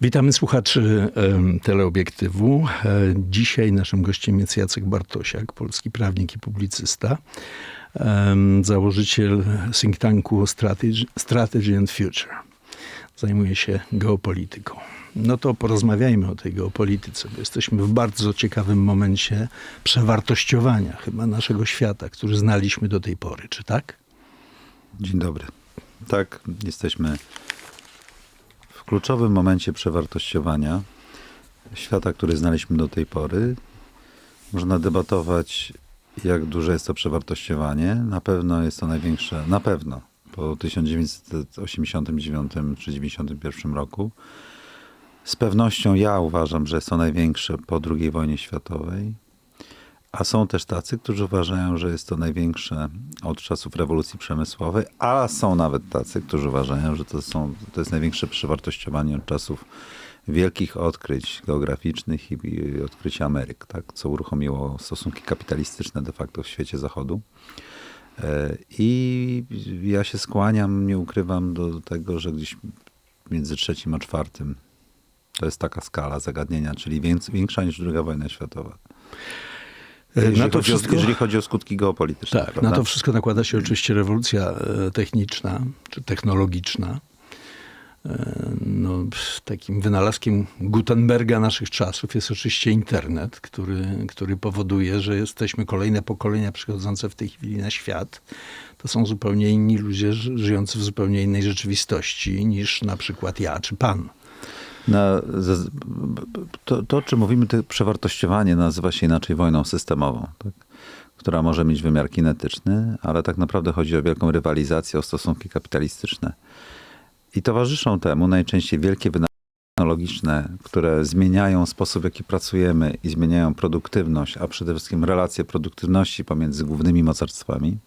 Witamy słuchaczy teleobiektywu. E, Dzisiaj naszym gościem jest Jacek Bartosiak, polski prawnik i publicysta, założyciel think tanku Strategy, and Future. Zajmuje się geopolityką. No to porozmawiajmy o tej geopolityce, bo jesteśmy w bardzo ciekawym momencie przewartościowania chyba naszego świata, który znaliśmy do tej pory, czy tak? Dzień dobry. Tak, jesteśmy kluczowym momencie przewartościowania świata, który znaliśmy do tej pory. Można debatować, jak duże jest to przewartościowanie. Na pewno jest to największe, na pewno po 1989 czy 1991 roku. Z pewnością ja uważam, że jest to największe po II wojnie światowej. A są też tacy, którzy uważają, że jest to największe od czasów rewolucji przemysłowej, a są nawet tacy, którzy uważają, że to, są, to jest największe przewartościowanie od czasów wielkich odkryć geograficznych i, i odkrycia Ameryk, tak? co uruchomiło stosunki kapitalistyczne de facto w świecie zachodu. E, I ja się skłaniam, nie ukrywam, do tego, że gdzieś między trzecim a czwartym to jest taka skala zagadnienia, czyli większa niż druga wojna światowa. Jeżeli, Na to chodzi, o, wszystko... jeżeli chodzi o skutki geopolityczne. Tak, prawda? na to wszystko nakłada się oczywiście rewolucja e, techniczna czy technologiczna. E, No, takim wynalazkiem Gutenberga naszych czasów jest oczywiście internet, który, który powoduje, że jesteśmy kolejne pokolenia przychodzące w tej chwili na świat. To są zupełnie inni ludzie ży- żyjący w zupełnie innej rzeczywistości niż na przykład ja czy pan. Na, to, to, czy mówimy, to przewartościowanie nazywa się inaczej wojną systemową, tak? która może mieć wymiar kinetyczny, ale tak naprawdę chodzi o wielką rywalizację, o stosunki kapitalistyczne. I towarzyszą temu najczęściej wielkie wynalazki technologiczne, które zmieniają sposób, w jaki pracujemy i zmieniają produktywność, a przede wszystkim relacje produktywności pomiędzy głównymi mocarstwami,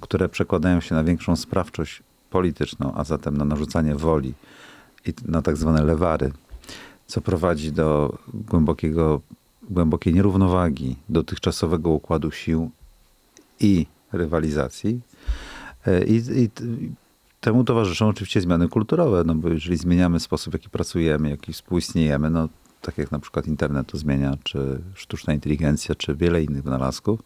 które przekładają się na większą sprawczość polityczną, a zatem na narzucanie woli i na tak zwane lewary, co prowadzi do głębokiego, głębokiej nierównowagi dotychczasowego układu sił i rywalizacji. E, I, i temu towarzyszą oczywiście zmiany kulturowe, no bo jeżeli zmieniamy sposób, w jaki pracujemy, jaki współistniejemy, no tak jak na przykład internet to zmienia, czy sztuczna inteligencja, czy wiele innych wynalazków,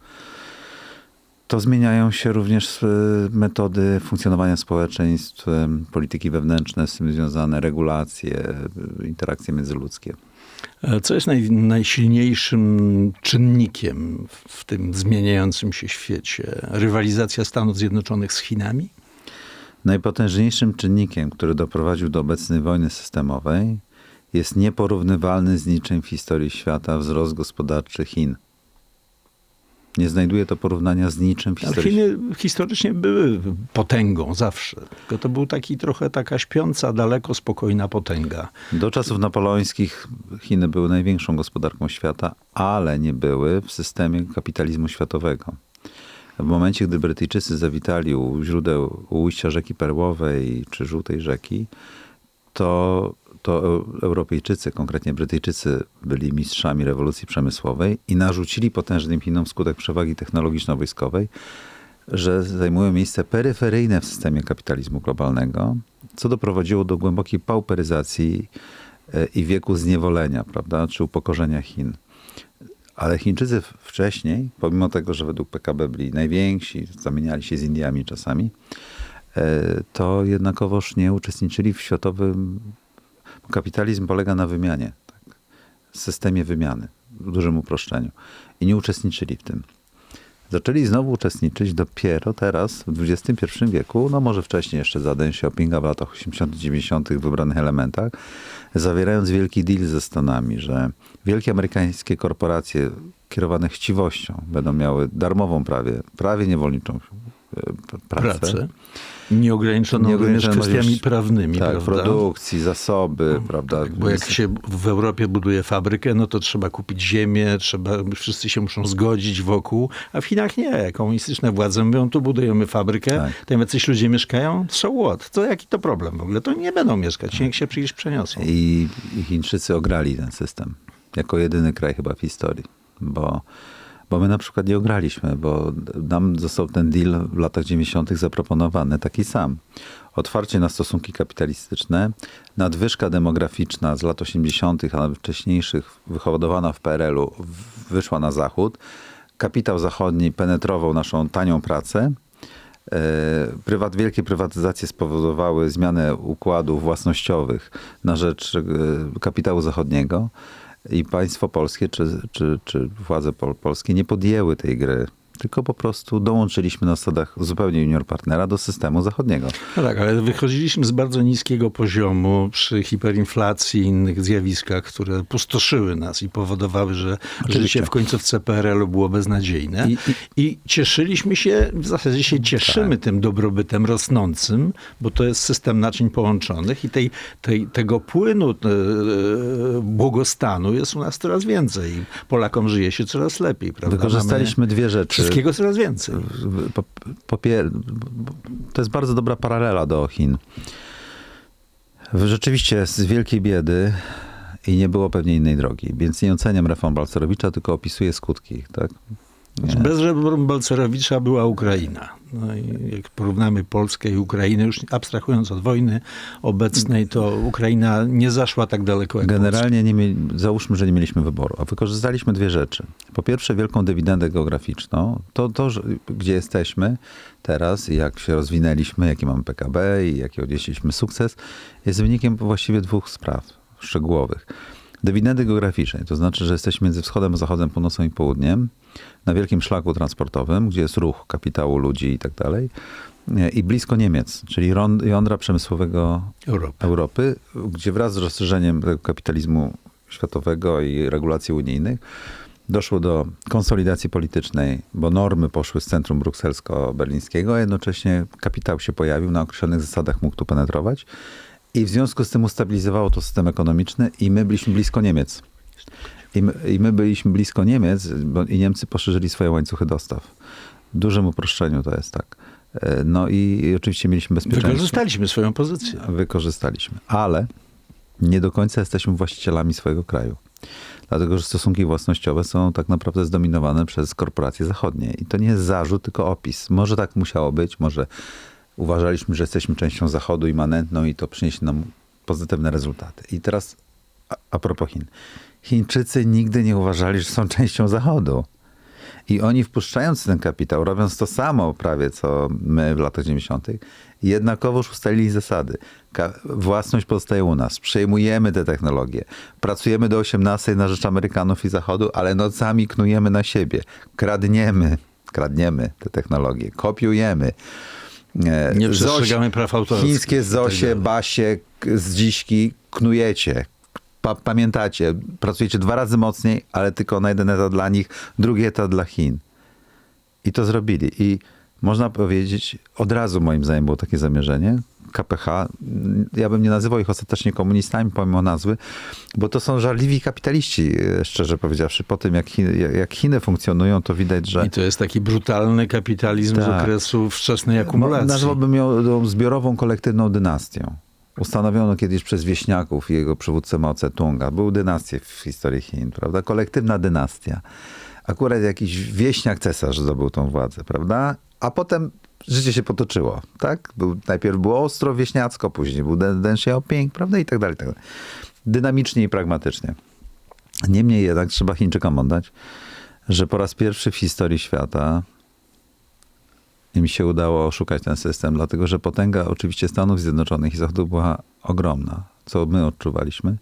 to zmieniają się również e, metody funkcjonowania społeczeństw, e, polityki wewnętrzne z tym związane, regulacje, e, interakcje międzyludzkie. Co jest naj, najsilniejszym czynnikiem w tym zmieniającym się świecie? Rywalizacja Stanów Zjednoczonych z Chinami? Najpotężniejszym czynnikiem, który doprowadził do obecnej wojny systemowej, jest nieporównywalny z niczym w historii świata wzrost gospodarczy Chin. Nie znajduje to porównania z niczym w Ale historii Chiny historycznie były potęgą zawsze. Tylko to był taki trochę taka śpiąca, daleko spokojna potęga. Do czasów napoleońskich Chiny były największą gospodarką świata, ale nie były w systemie kapitalizmu światowego. W momencie, gdy Brytyjczycy zawitali u źródeł, u ujścia rzeki Perłowej czy Żółtej Rzeki, to, to Eu- Europejczycy, konkretnie Brytyjczycy, byli mistrzami rewolucji przemysłowej i narzucili potężnym Chinom skutek przewagi technologiczno-wojskowej, że zajmują miejsce peryferyjne w systemie kapitalizmu globalnego, co doprowadziło do głębokiej pauperyzacji e, i wieku zniewolenia, prawda, czy upokorzenia Chin. Ale Chińczycy wcześniej, pomimo tego, że według PKB byli najwięksi, zamieniali się z Indiami czasami, e, to jednakowoż nie uczestniczyli w światowym. Kapitalizm polega na wymianie, tak? systemie wymiany, w dużym uproszczeniu. I nie uczestniczyli w tym. Zaczęli znowu uczestniczyć dopiero teraz, w XXI wieku, no może wcześniej jeszcze za Deng Xiaopinga w latach 80 90 w wybranych elementach, zawierając wielki deal ze Stanami, że wielkie amerykańskie korporacje kierowane chciwością będą miały darmową prawie, prawie niewolniczą pracę. Pracę. Nieograniczoną również Nieograniczone kwestiami prawnymi, tak, prawda? No, produkcji, zasoby, prawda? Tak, bo jak się w Europie buduje fabrykę, no to trzeba kupić ziemię, trzeba, wszyscy się muszą zgodzić wokół, a w Chinach nie. Komunistyczne władze mówią, tu budujemy fabrykę, Tak. tam jacyś ludzie mieszkają, so what? To jaki to problem w ogóle? To nie będą mieszkać, niech się przecież przeniosą. I, I Chińczycy ograli ten system. Jako jedyny kraj chyba w historii. Bo, Bo my na przykład nie ograliśmy, bo nam został ten deal w latach 90. zaproponowany taki sam. Otwarcie na stosunki kapitalistyczne, nadwyżka demograficzna z lat 80., a nawet wcześniejszych, wyhodowana w PRL-u, wyszła na zachód. Kapitał zachodni penetrował naszą tanią pracę. E, Prywat, wielkie prywatyzacje spowodowały zmianę układów własnościowych na rzecz e, kapitału zachodniego i państwo polskie czy, czy, czy władze pol, polskie nie podjęły tej gry, tylko po prostu dołączyliśmy na zasadach zupełnie junior partnera do systemu zachodniego. No tak, ale wychodziliśmy z bardzo niskiego poziomu przy hiperinflacji i innych zjawiskach, które pustoszyły nas i powodowały, że życie w końcówce PRL-u było beznadziejne. I- I, cieszyliśmy się, w zasadzie się cieszymy tym dobrobytem rosnącym, bo to jest system naczyń połączonych i tej, tej, tego płynu e, błogostanu jest u nas coraz więcej. I Polakom żyje się coraz lepiej. Prawda? Wykorzystaliśmy dwie rzeczy. Wszystkiego coraz więcej. Po, po, pier- to jest bardzo dobra paralela do Chin. Rzeczywiście z wielkiej biedy i nie było pewnie innej drogi, więc nie oceniam reform Balcerowicza, tylko opisuję skutki. Tak? Nie. Bez reform Balcerowicza była Ukraina. No i jak porównamy Polskę i Ukrainę, już abstrahując od wojny obecnej, to Ukraina nie zaszła tak daleko jak Generalnie nie mieli, załóżmy, że nie mieliśmy wyboru, a wykorzystaliśmy dwie rzeczy. Po pierwsze, wielką dywidendę geograficzną. To, to gdzie jesteśmy teraz jak się rozwinęliśmy, jaki mamy PKB i jaki odnieśliśmy sukces, jest wynikiem właściwie dwóch spraw szczegółowych. Dywidendy geograficznej, to znaczy, że jesteśmy między wschodem zachodem, północą i południem, na wielkim szlaku transportowym, gdzie jest ruch kapitału, ludzi i tak dalej, i blisko Niemiec, czyli jądra przemysłowego Europy. Europy, gdzie wraz z rozszerzeniem tego kapitalizmu światowego i regulacji unijnych doszło do konsolidacji politycznej, bo normy poszły z centrum brukselsko-berlińskiego, a jednocześnie kapitał się pojawił na określonych zasadach, mógł tu penetrować i w związku z tym ustabilizowało to system ekonomiczny i my byliśmy blisko Niemiec. I my, i my byliśmy blisko Niemiec bo, i Niemcy poszerzyli swoje łańcuchy dostaw. W dużym uproszczeniu to jest tak. E, No i, i oczywiście mieliśmy bezpieczeństwo Wykorzystaliśmy swoją pozycję. wykorzystaliśmy. Ale nie do końca jesteśmy właścicielami swojego kraju. Dlatego, że stosunki własnościowe są tak naprawdę zdominowane przez korporacje zachodnie. I to nie jest zarzut, tylko opis. Może tak musiało być, może uważaliśmy, że jesteśmy częścią Zachodu immanentną i to przyniesie nam pozytywne rezultaty. I teraz a, a propos Chin. Chińczycy nigdy nie uważali, że są częścią Zachodu. I oni wpuszczając ten kapitał, robiąc to samo prawie co my w latach 90., jednakowoż ustalili zasady. Ka- własność pozostaje u nas, przejmujemy te technologie, pracujemy do 18 na rzecz Amerykanów i Zachodu, ale nocami knujemy na siebie, kradniemy, kradniemy te technologie, kopiujemy. E, Nie przestrzegamy praw autorskich. Chińskie tak Zosie. Basie, Zdziśki knujecie. Pa, pamiętacie, pracujecie dwa razy mocniej, ale tylko na jeden etat dla nich, drugi etat dla Chin. I to zrobili. I można powiedzieć, od razu moim zdaniem było takie zamierzenie. KPH, ja bym nie nazywał ich ostatecznie komunistami pomimo nazwy, bo to są żarliwi kapitaliści, e, szczerze powiedziawszy. Po tym, jak Chiny, jak Chiny funkcjonują, to widać, że... I to jest taki brutalny kapitalizm z Tak. okresu wczesnej Mo- akumulacji. Nazwałbym ją zbiorową, kolektywną dynastią. Ustanowiono kiedyś przez wieśniaków i jego przywódcę Mao Tse-tunga. Były dynastie w historii Chin, prawda? Kolektywna dynastia. Akurat jakiś wieśniak cesarz zdobył tą władzę, prawda? A potem życie się potoczyło, tak? Był, najpierw było ostro wieśniacko, później był Deng Xiaoping, prawda? I tak dalej, i tak dalej. Dynamicznie i pragmatycznie. Niemniej jednak trzeba Chińczykom oddać, że po raz pierwszy w historii świata im się udało oszukać ten system, dlatego że potęga oczywiście Stanów Zjednoczonych i Zachodu była ogromna, co my odczuwaliśmy.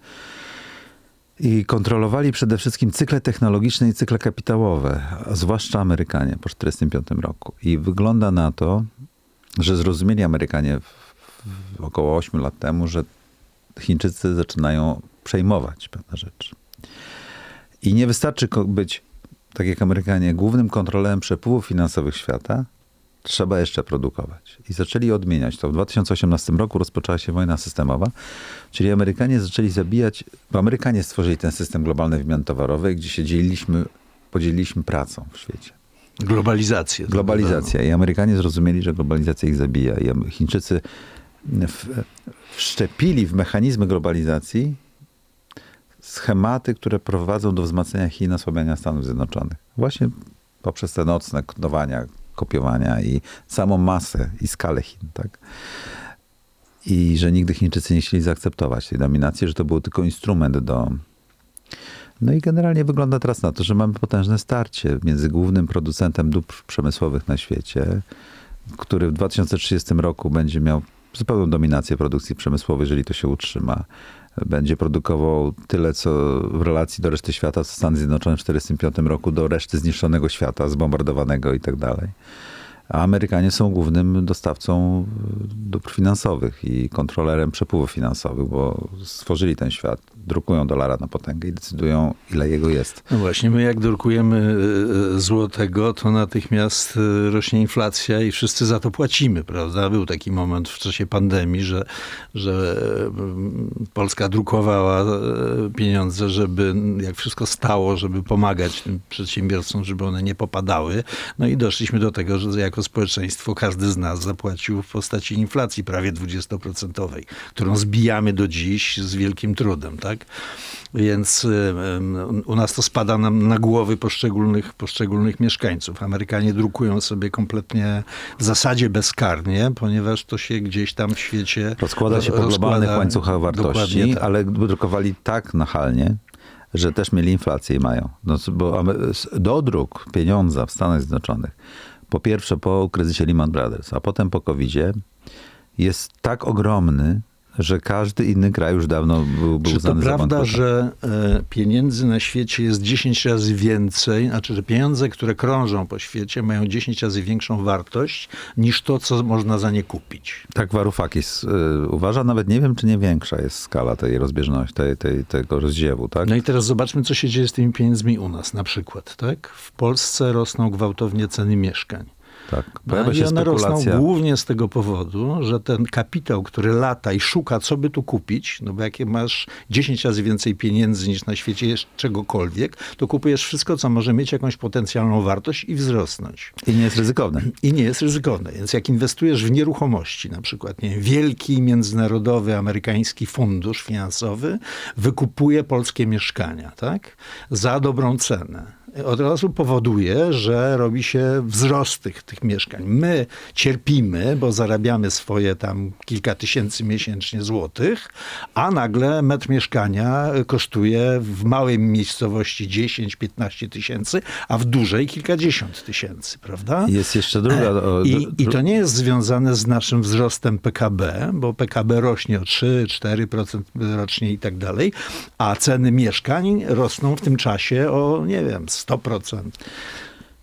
I kontrolowali przede wszystkim cykle technologiczne i cykle kapitałowe, zwłaszcza Amerykanie po 1945 roku. I wygląda na to, że zrozumieli Amerykanie w, w około 8 lat temu, że Chińczycy zaczynają przejmować pewne rzeczy. I nie wystarczy być, tak jak Amerykanie, głównym kontrolerem przepływów finansowych świata, trzeba jeszcze produkować. I zaczęli odmieniać to. W 2018 roku rozpoczęła się wojna systemowa, czyli Amerykanie zaczęli zabijać, bo Amerykanie stworzyli ten system globalnej wymiany towarowej, gdzie się dzieliliśmy, podzieliliśmy pracą w świecie. Globalizację. Globalizacja. I Amerykanie zrozumieli, że globalizacja ich zabija. I Chińczycy w, wszczepili w mechanizmy globalizacji schematy, które prowadzą do wzmacniania Chin, osłabiania Stanów Zjednoczonych. Właśnie poprzez te nocne kodowania, kopiowania i samą masę i skalę Chin, tak? I że nigdy Chińczycy nie chcieli zaakceptować tej dominacji, że to był tylko instrument do. No i generalnie wygląda teraz na to, że mamy potężne starcie między głównym producentem dóbr przemysłowych na świecie, który w 2030 roku będzie miał zupełną dominację produkcji przemysłowej, jeżeli to się utrzyma. Będzie produkował tyle, co w relacji do reszty świata, co Stany Zjednoczone w 1945 roku do reszty zniszczonego świata, zbombardowanego i tak dalej. A Amerykanie są głównym dostawcą dóbr finansowych i kontrolerem przepływów finansowych, bo stworzyli ten świat, drukują dolara na potęgę i decydują, ile jego jest. No właśnie, my jak drukujemy e, złotego, to natychmiast e, rośnie inflacja i wszyscy za to płacimy, prawda? Był taki moment w czasie pandemii, że, że mm, Polska drukowała e, pieniądze, żeby jak wszystko stało, żeby pomagać tym przedsiębiorcom, żeby one nie popadały. No i doszliśmy do tego, że jako społeczeństwo każdy z nas zapłacił w postaci inflacji prawie 20%, którą zbijamy do dziś z wielkim trudem, tak? Więc y, y, u nas to spada nam na głowy poszczególnych, poszczególnych mieszkańców. Amerykanie drukują sobie kompletnie w zasadzie bezkarnie, ponieważ to się gdzieś tam w świecie Rozkłada się po rozkłada- globalnych łańcuchach wartości, tak. ale drukowali tak nachalnie, że też mieli inflację i mają. No, bo dodruk pieniądza w Stanach Zjednoczonych, po pierwsze po kryzysie Lehman Brothers, a potem po covid jest tak ogromny, że każdy inny kraj już dawno był, był Czy to prawda, że e, pieniędzy na świecie jest 10 razy więcej, znaczy, że pieniądze, które krążą po świecie, mają 10 razy większą wartość niż to, co można za nie kupić? Tak Varoufakis y, uważa, nawet nie wiem, czy nie większa jest skala tej rozbieżności, tej, tej, tego rozdziewu, tak? No i teraz zobaczmy, co się dzieje z tymi pieniędzmi u nas. Na przykład, tak? W Polsce rosną gwałtownie ceny mieszkań. Tak. No Pojawia I się one rosną spekulacja. głównie z tego powodu, że ten kapitał, który lata i szuka, co by tu kupić, no bo jakie masz 10 razy więcej pieniędzy niż na świecie jest czegokolwiek, to kupujesz wszystko, co może mieć jakąś potencjalną wartość i wzrosnąć. I nie jest ryzykowne. I nie jest ryzykowne. Więc jak inwestujesz w nieruchomości, na przykład nie, wiem, wielki międzynarodowy amerykański fundusz finansowy wykupuje polskie mieszkania, tak? Za dobrą cenę. Od razu powoduje, że robi się wzrost tych, tych mieszkań. My cierpimy, bo zarabiamy swoje tam kilka tysięcy miesięcznie złotych, a nagle metr mieszkania kosztuje w małej miejscowości 10-15 tysięcy, a w dużej kilkadziesiąt tysięcy, prawda? Jest jeszcze druga... o, I, I to nie jest związane z naszym wzrostem PKB, bo PKB rośnie o 3-4% rocznie i tak dalej, a ceny mieszkań rosną w tym czasie o, nie wiem, 100%.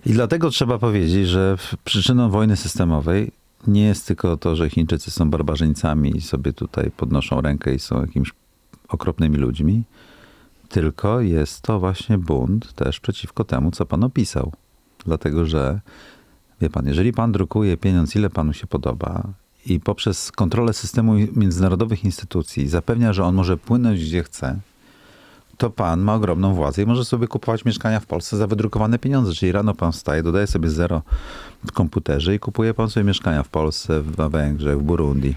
I dlatego trzeba powiedzieć, że przyczyną wojny systemowej nie jest tylko to, że Chińczycy są barbarzyńcami i sobie tutaj podnoszą rękę i są jakimiś okropnymi ludźmi, tylko jest to właśnie bunt też przeciwko temu, co pan opisał. Dlatego, że wie pan, jeżeli pan drukuje pieniądz, ile panu się podoba i poprzez kontrolę systemu międzynarodowych instytucji zapewnia, że on może płynąć gdzie chce, to pan ma ogromną władzę i może sobie kupować mieszkania w Polsce za wydrukowane pieniądze. Czyli rano pan wstaje, dodaje sobie zero w komputerze i kupuje pan sobie mieszkania w Polsce, w Węgrzech, w Burundi.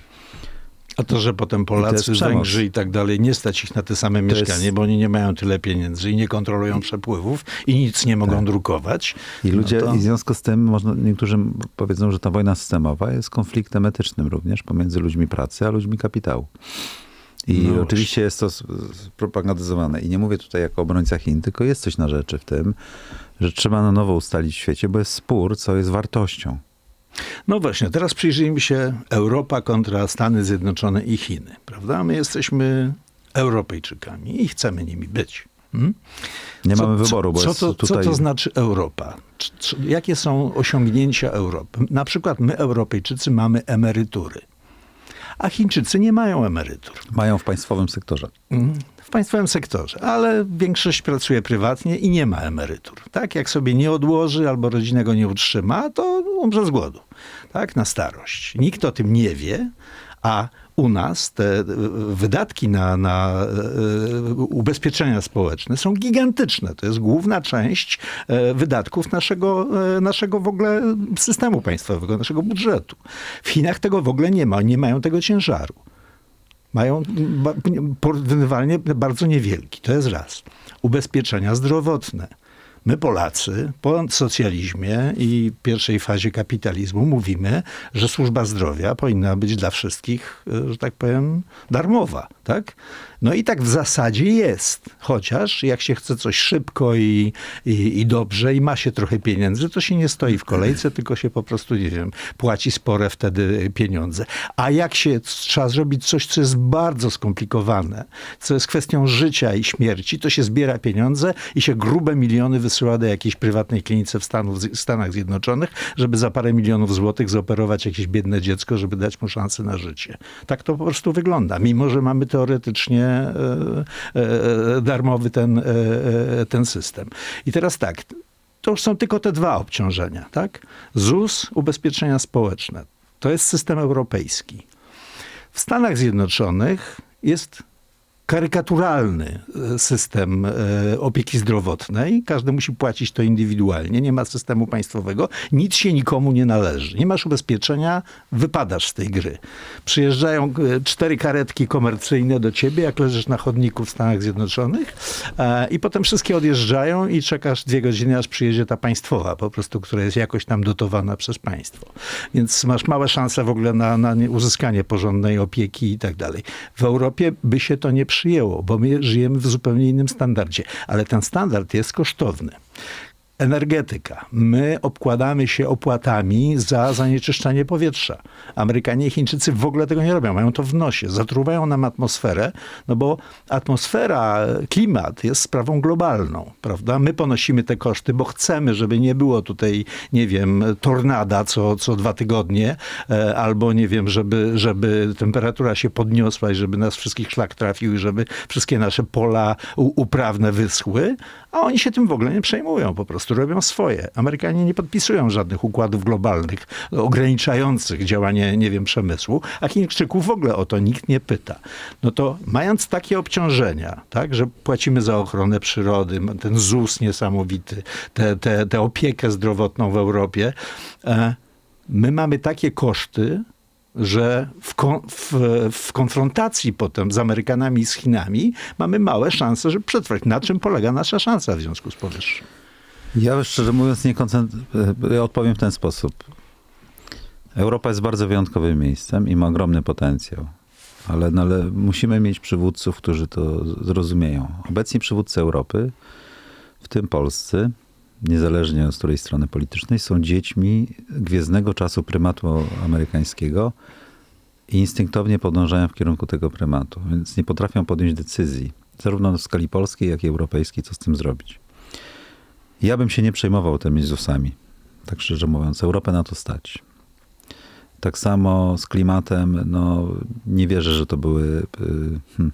A to, że potem jest Polacy. Węgrzy i tak dalej, nie stać ich na te same jest- mieszkanie, bo oni nie mają tyle pieniędzy i nie kontrolują przepływów i nic nie mogą drukować. I ludzie, no to... i w związku z tym można, niektórzy powiedzą, że ta wojna systemowa jest konfliktem etycznym również pomiędzy ludźmi pracy, a ludźmi kapitału. I No oczywiście jest to propagandyzowane. I nie mówię tutaj jako obrońca Chin, tylko jest coś na rzeczy w tym, że trzeba na nowo ustalić w świecie, bo jest spór, co jest wartością. No właśnie, teraz przyjrzyjmy się Europa kontra Stany Zjednoczone i Chiny, prawda? My jesteśmy Europejczykami i chcemy nimi być. Hmm? Nie Co- mamy wyboru, bo co jest to, tutaj... Co to znaczy Europa? Jakie są osiągnięcia Europy? Na przykład my, Europejczycy, mamy emerytury, a Chińczycy nie mają emerytur. Mają w państwowym sektorze. Mm, W państwowym sektorze, ale większość pracuje prywatnie i nie ma emerytur. Tak, jak sobie nie odłoży albo rodzina go nie utrzyma, to umrze z głodu. Tak, na starość. Nikt o tym nie wie, a u nas te e, wydatki na, na e, ubezpieczenia społeczne są gigantyczne. To jest główna część e, wydatków naszego, naszego w ogóle systemu państwowego, naszego budżetu. W Chinach tego w ogóle nie ma, nie mają tego ciężaru mają porównywalnie bardzo niewielki. To jest raz. Ubezpieczenia zdrowotne. My Polacy po socjalizmie i pierwszej fazie kapitalizmu mówimy, że służba zdrowia powinna być dla wszystkich, e, że tak powiem, darmowa, tak? No i tak w zasadzie jest. Chociaż jak się chce coś szybko i, i, i dobrze i ma się trochę pieniędzy, to się nie stoi w kolejce, tylko się po prostu, nie wiem, płaci spore wtedy pieniądze. A jak się trzeba zrobić coś, co jest bardzo skomplikowane, co jest kwestią życia i śmierci, to się zbiera pieniądze i się grube miliony wysyła do jakiejś prywatnej klinice w Stanów, w Stanach Zjednoczonych, żeby za parę milionów złotych zoperować jakieś biedne dziecko, żeby dać mu szansę na życie. Tak to po prostu wygląda. Mimo, że mamy teoretycznie e, e, darmowy ten, e, e, ten system. I teraz tak, to już są tylko te dwa obciążenia, tak? ZUS, ubezpieczenia społeczne. To jest system europejski. W Stanach Zjednoczonych jest karykaturalny e, system e, opieki zdrowotnej. Każdy musi płacić to indywidualnie. Nie ma systemu państwowego. Nic się nikomu nie należy. Nie masz ubezpieczenia, wypadasz z tej gry. Przyjeżdżają e, cztery karetki komercyjne do ciebie, jak leżysz na chodniku w Stanach Zjednoczonych i potem wszystkie odjeżdżają i czekasz dwie godziny, aż przyjedzie ta państwowa, po prostu, która jest jakoś tam dotowana przez państwo. Więc masz małe szanse w ogóle na, na nie- uzyskanie porządnej opieki i tak dalej. W Europie by się to nie przyjęło, bo my żyjemy w zupełnie innym standardzie, ale ten standard jest kosztowny. Energetyka. My obkładamy się opłatami za zanieczyszczanie powietrza. Amerykanie i Chińczycy w ogóle tego nie robią. Mają to w nosie. Zatruwają nam atmosferę, no bo atmosfera, klimat jest sprawą globalną, prawda? My ponosimy te koszty, bo chcemy, żeby nie było tutaj, nie wiem, tornada co, co dwa tygodnie, e, albo nie wiem, żeby, żeby temperatura się podniosła i żeby nas wszystkich szlak trafił i żeby wszystkie nasze pola uprawne wyschły, a oni się tym w ogóle nie przejmują, po prostu robią swoje. Amerykanie nie podpisują żadnych układów globalnych ograniczających działanie, nie wiem, przemysłu, a Chińczyków w ogóle o to nikt nie pyta. No to mając takie obciążenia, tak, że płacimy za ochronę przyrody, ten ZUS niesamowity, tę te, te, te opiekę zdrowotną w Europie, e, my mamy takie koszty, że w, kon, w, w konfrontacji potem z Amerykanami i z Chinami mamy małe szanse, żeby przetrwać. Na czym polega nasza szansa w związku z powyższym? Ja szczerze mówiąc nie koncentruję, ja odpowiem w ten sposób. Europa jest bardzo wyjątkowym miejscem i ma ogromny potencjał. Ale, no, ale musimy mieć przywódców, którzy to zrozumieją. Obecni przywódcy Europy, w tym polscy, niezależnie od której strony politycznej, są dziećmi gwiezdnego czasu prymatu amerykańskiego i instynktownie podążają w kierunku tego prymatu, więc nie potrafią podjąć decyzji, zarówno w skali polskiej, jak i europejskiej, co z tym zrobić. Ja bym się nie przejmował tymi ZUS-ami, tak szczerze mówiąc. Europę na to stać. Tak samo z klimatem, no nie wierzę, że to były, y, hmm,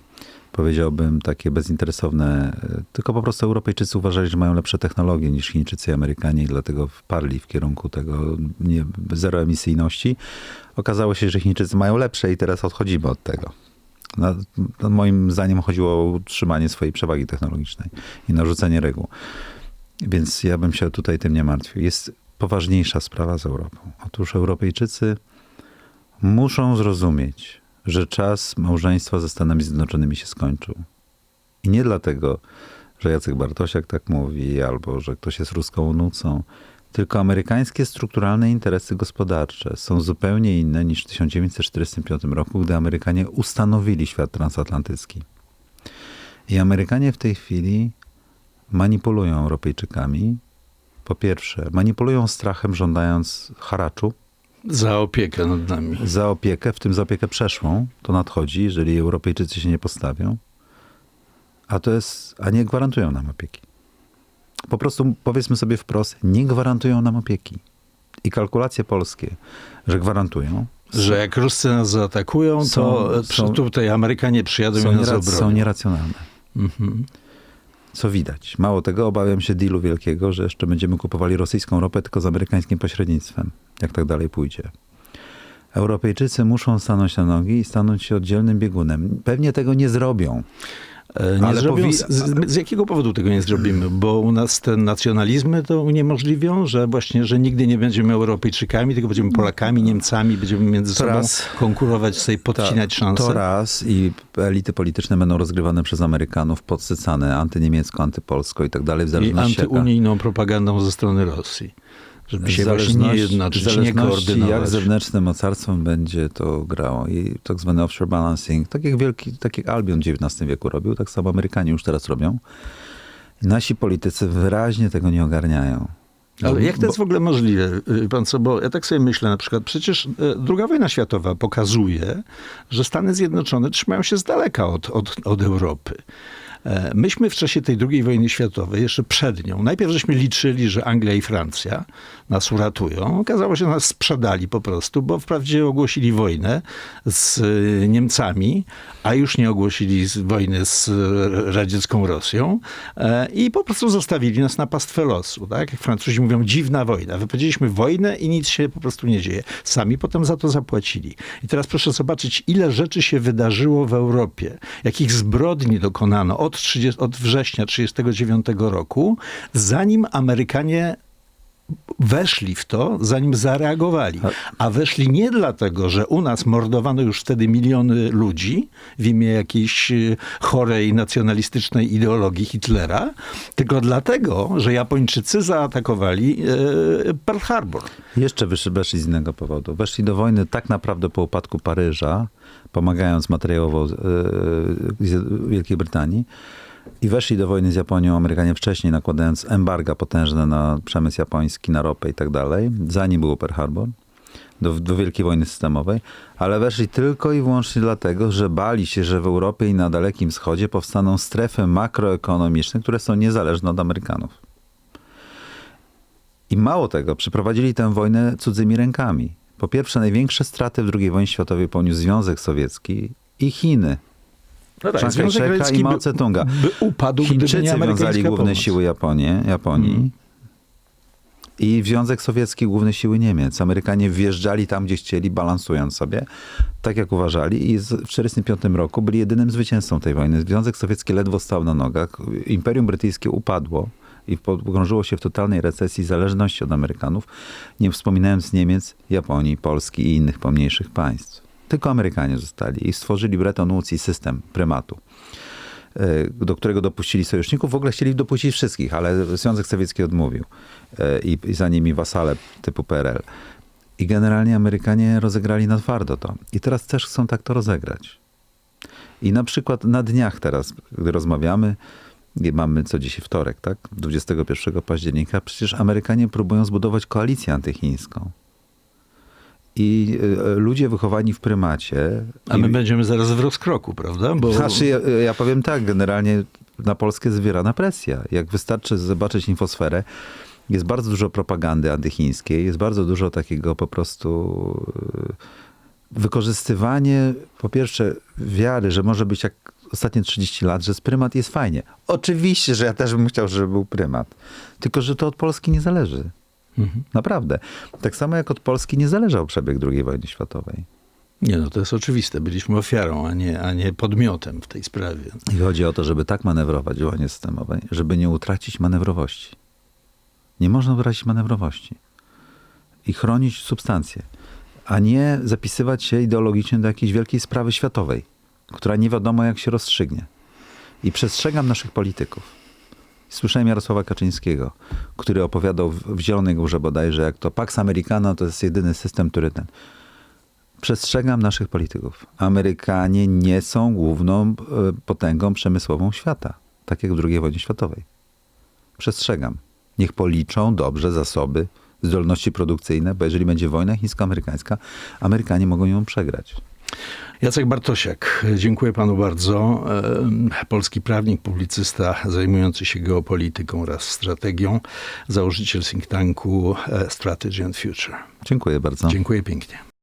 powiedziałbym, takie bezinteresowne, y, tylko po prostu Europejczycy uważali, że mają lepsze technologie niż Chińczycy i Amerykanie i dlatego wparli w kierunku tego nie, zeroemisyjności. Okazało się, że Chińczycy mają lepsze i teraz odchodzimy od tego. No, no, moim zdaniem chodziło o utrzymanie swojej przewagi technologicznej i narzucenie reguł. Więc ja bym się tutaj tym nie martwił. Jest poważniejsza sprawa z Europą. Otóż Europejczycy muszą zrozumieć, że czas małżeństwa ze Stanami Zjednoczonymi się skończył. I nie dlatego, że Jacek Bartosiak tak mówi, albo że ktoś jest ruską nucą, tylko amerykańskie strukturalne interesy gospodarcze są zupełnie inne niż w 1945 roku, gdy Amerykanie ustanowili świat transatlantycki. I Amerykanie w tej chwili manipulują Europejczykami. Po pierwsze, manipulują strachem, żądając haraczu Za opiekę nad nami. za opiekę, w tym za opiekę przeszłą. To nadchodzi, jeżeli Europejczycy się nie postawią. A to jest, a nie gwarantują nam opieki. Po prostu powiedzmy sobie wprost, nie gwarantują nam opieki. I kalkulacje polskie, że gwarantują, Że jak Ruscy nas zaatakują, to Są- przy- są- tutaj Amerykanie przyjadą i nas obronią. są nieracjonalne. Mhm. Co widać. Mało tego, obawiam się dealu wielkiego, że jeszcze będziemy kupowali rosyjską ropę tylko z amerykańskim pośrednictwem, jak tak dalej pójdzie. Europejczycy muszą stanąć na nogi i stanąć się oddzielnym biegunem. Pewnie tego nie zrobią. E, Nie Ale zrobią, z, z, jakiego powodu tego nie zrobimy? Bo u nas te nacjonalizmy to uniemożliwią, że właśnie, że nigdy nie będziemy Europejczykami, tylko będziemy Polakami, Niemcami, będziemy między sobą Teraz- konkurować, sobie podcinać szanse. To raz i elity polityczne będą rozgrywane przez Amerykanów, podsycane antyniemiecko, antypolsko i tak dalej, w I zależności jaka- antyunijną propagandą ze strony Rosji. Żeby się właśnie nie jednoczyć, w nie zależności jak koordynować. zewnętrznym mocarstwem będzie to grało. I tak zwany offshore balancing, tak jak wielki, tak jak Albion w XIX wieku robił, tak samo Amerykanie już teraz robią. I nasi politycy wyraźnie tego nie ogarniają. Ale Bo- jak to jest w ogóle możliwe, y, pan co, bo ja tak sobie myślę, na przykład przecież y, druga wojna światowa pokazuje, że Stany Zjednoczone trzymają się z daleka od, od, od Europy. E, Myśmy w czasie tej II wojny światowej, jeszcze przed nią, najpierw żeśmy liczyli, że Anglia i Francja nas uratują. Okazało się, że nas sprzedali po prostu, bo wprawdzie ogłosili wojnę z y, Niemcami, a już nie ogłosili wojny z y, radziecką Rosją e, i po prostu zostawili nas na pastwę losu. Tak? Jak Francuzi mówią, dziwna wojna. Wypowiedzieliśmy wojnę i nic się po prostu nie dzieje. Sami potem za to zapłacili. I teraz proszę zobaczyć, ile rzeczy się wydarzyło w Europie, jakich zbrodni dokonano od, 30, od września 1939 roku, zanim Amerykanie weszli w to, zanim zareagowali. A weszli nie dlatego, że u nas mordowano już wtedy miliony ludzi w imię jakiejś y, chorej nacjonalistycznej ideologii Hitlera, tylko dlatego, że Japończycy zaatakowali y, Pearl Harbor. Jeszcze weszli z innego powodu. Weszli do wojny tak naprawdę po upadku Paryża, pomagając materiałowo z Wielkiej Brytanii. I weszli do wojny z Japonią Amerykanie wcześniej, nakładając embarga potężne na przemysł japoński, na ropę i tak dalej, zanim było Pearl Harbor, do, do Wielkiej Wojny Systemowej, ale weszli tylko i wyłącznie dlatego, że bali się, że w Europie i na Dalekim Wschodzie powstaną strefy makroekonomiczne, które są niezależne od Amerykanów. I mało tego, przeprowadzili tę wojnę cudzymi rękami. Po pierwsze, największe straty w II wojnie światowej poniósł Związek Sowiecki i Chiny. No tak, Radziecki i Mao Tse-tunga. upadł, gdyby Chińczycy nie wiązali główne pomoc. siły Japonię, Japonii. Mhm. I Związek Sowiecki główne siły Niemiec. Amerykanie wjeżdżali tam, gdzie chcieli, balansując sobie, tak jak uważali. I w 1945 roku byli jedynym zwycięzcą tej wojny. Związek Sowiecki ledwo stał na nogach. Imperium Brytyjskie upadło i pogrążyło się w totalnej recesji zależności od Amerykanów, nie wspominając Niemiec, Japonii, Polski i innych pomniejszych państw. Tylko Amerykanie zostali i stworzyli Bretton Woods i system prymatu e, do którego dopuścili sojuszników. W ogóle chcieli dopuścić wszystkich, ale Związek Sowiecki odmówił. E, I, i za nimi wasale typu PRL. I generalnie Amerykanie rozegrali na twardo to. I teraz też chcą tak to rozegrać. I na przykład na dniach teraz, gdy rozmawiamy, mamy co dzisiaj wtorek, tak? 21 października, przecież Amerykanie próbują zbudować koalicję antychińską. I e, ludzie wychowani w prymacie. A my i- będziemy zaraz w rozkroku, prawda? Bo znaczy, ja, ja powiem tak, generalnie na Polskę zwierana presja. Jak wystarczy zobaczyć infosferę, jest bardzo dużo propagandy antychińskiej, jest bardzo dużo takiego po prostu e, wykorzystywanie, po pierwsze, wiary, że może być jak ostatnie 30 lat, że z prymat jest fajnie. Oczywiście, że ja też bym chciał, żeby był prymat. Tylko, że to od Polski nie zależy. Mhm. Naprawdę. Tak samo jak od Polski nie zależał przebieg II wojny światowej. Nie, no to jest oczywiste. Byliśmy ofiarą, a nie, a nie podmiotem w tej sprawie. I chodzi o to, żeby tak manewrować w wojnie systemowej, żeby nie utracić manewrowości. Nie można utracić manewrowości. I chronić substancje, a nie zapisywać się ideologicznie do jakiejś wielkiej sprawy światowej, która nie wiadomo jak się rozstrzygnie. I przestrzegam naszych polityków. Słyszałem Jarosława Kaczyńskiego, który opowiadał w, Zielonej Górze bodajże, jak to Pax Americana to jest jedyny system, który ten... Przestrzegam naszych polityków. Amerykanie nie są główną e, potęgą przemysłową świata, tak jak w II wojnie światowej. Przestrzegam. Niech policzą dobrze zasoby, zdolności produkcyjne, bo jeżeli będzie wojna chińsko-amerykańska, Amerykanie mogą ją przegrać. Jacek Bartosiak, dziękuję panu bardzo. Em, Polski prawnik, publicysta zajmujący się geopolityką oraz strategią, założyciel think tanku e, Strategy and Future. Dziękuję bardzo. Dziękuję pięknie.